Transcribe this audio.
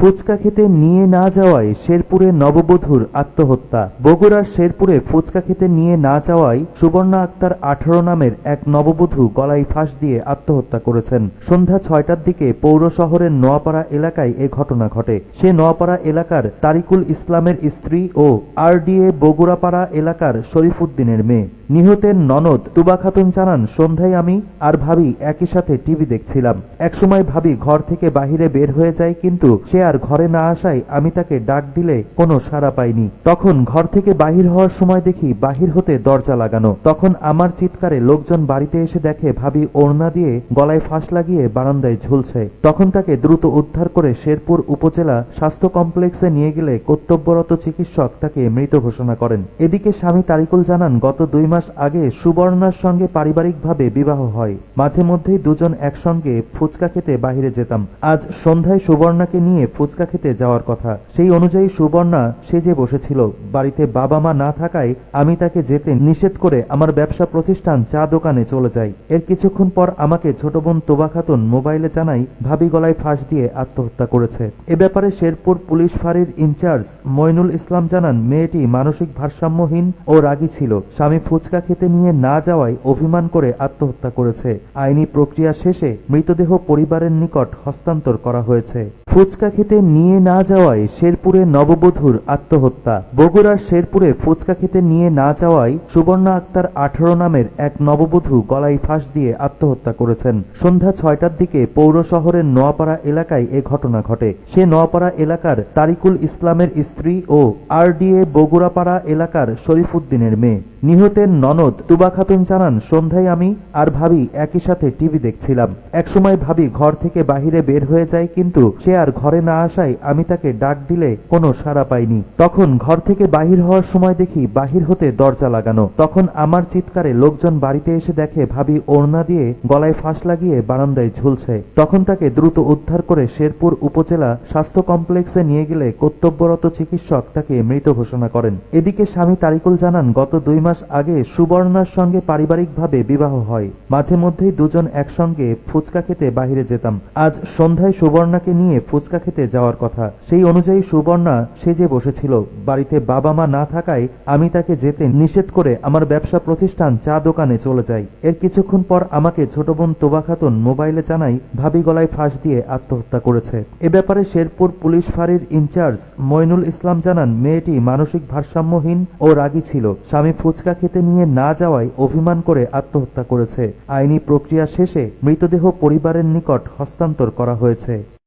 ফুচকা খেতে নিয়ে না যাওয়ায় শেরপুরে নববধূর আত্মহত্যা। বগুড়ার শেরপুরে ফুচকা খেতে নিয়ে না যাওয়ায় সুবর্ণা আক্তার আঠারো নামের এক নববধূ গলায় ফাঁস দিয়ে আত্মহত্যা করেছেন। সন্ধ্যা ছয়টার দিকে পৌর শহরের নোয়াপাড়া এলাকায় এ ঘটনা ঘটে। সে নোয়াপাড়া এলাকার তারিকুল ইসলামের স্ত্রী ও আরডিএ বগুড়াপাড়া এলাকার শরীফুদ্দিনের মেয়ে। নিহতের ননদ তুবা খাতুন জানান, সন্ধ্যায় আমি আর ভাবি একই সাথে টিভি দেখছিলাম। একসময় ভাবি ঘর থেকে বাহিরে বের হয়ে যায়, কিন্তু সে আর ঘরে না আসায় আমি তাকে ডাক দিলে কোনো সাড়া পাইনি। তখন ঘর থেকে বাহির হওয়ার সময় দেখি বাহির হতে দরজা লাগানো। তখন আমার চিৎকারে লোকজন বাড়িতে এসে দেখে ভাবি ওড়না দিয়ে গলায় ফাঁস লাগিয়ে বারান্দায় ঝুলছে। তখন তাকে দ্রুত উদ্ধার করে শেরপুর উপজেলা স্বাস্থ্য কমপ্লেক্সে নিয়ে গেলে কর্তব্যরত চিকিৎসক তাকে মৃত ঘোষণা করেন। এদিকে স্বামী তারিকুল জানান, গত দুই মাস আগে সুবর্ণার সঙ্গে পারিবারিকভাবে বিবাহ হয়। মাঝে মধ্যেই দুজন একসঙ্গে ফুচকা খেতে বাহিরে যেতাম। আজ সন্ধ্যায় সুবর্ণাকে নিয়ে ফুচকা খেতে যাওয়ার কথা। সেই অনুযায়ী সুবর্ণা সেজে বসেছিল। বাড়িতে বাবা মা না থাকায় আমি তাকে যেতে নিষেধ করে আমার ব্যবসা প্রতিষ্ঠান চা দোকানে চলে যাই। এর কিছুক্ষণ পর আমাকে ছোট বোন তোবা খাতুন মোবাইলে জানাই, ভাবি গলায় ফাঁস দিয়ে আত্মহত্যা করেছে। এ ব্যাপারে শেরপুর পুলিশ ফাঁড়ির ইনচার্জ মইনুল ইসলাম জানান, মেয়েটি মানসিক ভারসাম্যহীন ও রাগী ছিল। স্বামী ফুচকা খেতে নিয়ে না যাওয়ায় অভিমান করে আত্মহত্যা করেছে। আইনি প্রক্রিয়া শেষে মৃতদেহ পরিবারের নিকট হস্তান্তর করা হয়েছে। ফুচকা খেতে নিয়ে না যাওয়ায় শেরপুরে নববধূর আত্মহত্যা। বগুড়ার শেরপুরে ফুচকা খেতে নিয়ে না যাওয়ায় সুবর্ণা আক্তার আঠারো নামের এক নববধূ গলায় ফাঁস দিয়ে আত্মহত্যা করেছেন। সন্ধ্যা ছয়টার দিকে পৌর শহরের নোয়াপাড়া এলাকায় এ ঘটনা ঘটে। সে নোয়াপাড়া এলাকার তারিকুল ইসলামের স্ত্রী ও আর আরডিএ বগুড়াপাড়া এলাকার শরীফুদ্দিনের মেয়ে। নিহতের ননদ তুবা খাতুন জানান, সন্ধ্যায় আমি আর ভাবি একই সাথে টিভি দেখছিলাম। একসময় ভাবি ঘর থেকে বাহিরে বের হয়ে যায়, কিন্তু সে আর ঘরে না আসায় আমি তাকে ডাক দিলে কোনো সাড়া পাইনি। তখন ঘর থেকে বাহির হওয়ার সময় দেখি বাহির হতে দরজা লাগানো। তখন আমার চিৎকারে লোকজন বাড়িতে এসে দেখে ভাবি ওড়না দিয়ে গলায় ফাঁস লাগিয়ে বারান্দায় ঝুলছে। তখন তাকে দ্রুত উদ্ধার করে শেরপুর উপজেলা স্বাস্থ্য কমপ্লেক্সে নিয়ে গেলে কর্তব্যরত চিকিৎসক তাকে মৃত ঘোষণা করেন। এদিকে স্বামী তারিকুল জানান, গত দুই মাস আগে সুবর্ণার সঙ্গে পারিবারিকভাবে বিবাহ হয়। মাঝে মধ্যেই দুজন একসঙ্গে ফুচকা খেতে বাহিরে যেতাম। আজ সন্ধ্যায় সুবর্ণাকে নিয়ে ফুচকা খেতে যাওয়ার কথা। সেই অনুযায়ী সুবর্ণা সেজে বসেছিল। বাড়িতে বাবা মা না থাকায় আমি তাকে যেতে নিষেধ করে আমার ব্যবসা প্রতিষ্ঠান চা দোকানে চলে যাই। এর কিছুক্ষণ পর আমাকে ছোট বোন তোবা খাতুন মোবাইলে জানাই, ভাবি গলায় ফাঁস দিয়ে আত্মহত্যা করেছে। এ ব্যাপারে শেরপুর পুলিশ ফাঁড়ির ইনচার্জ মইনুল ইসলাম জানান, মেয়েটি মানসিক ভারসাম্যহীন ও রাগী ছিল। স্বামী ফুচকা খেতে নিয়ে না যাওয়ায় অভিমান করে আত্মহত্যা করেছে। আইনি প্রক্রিয়া শেষে মৃতদেহ পরিবারের নিকট হস্তান্তর করা হয়েছে।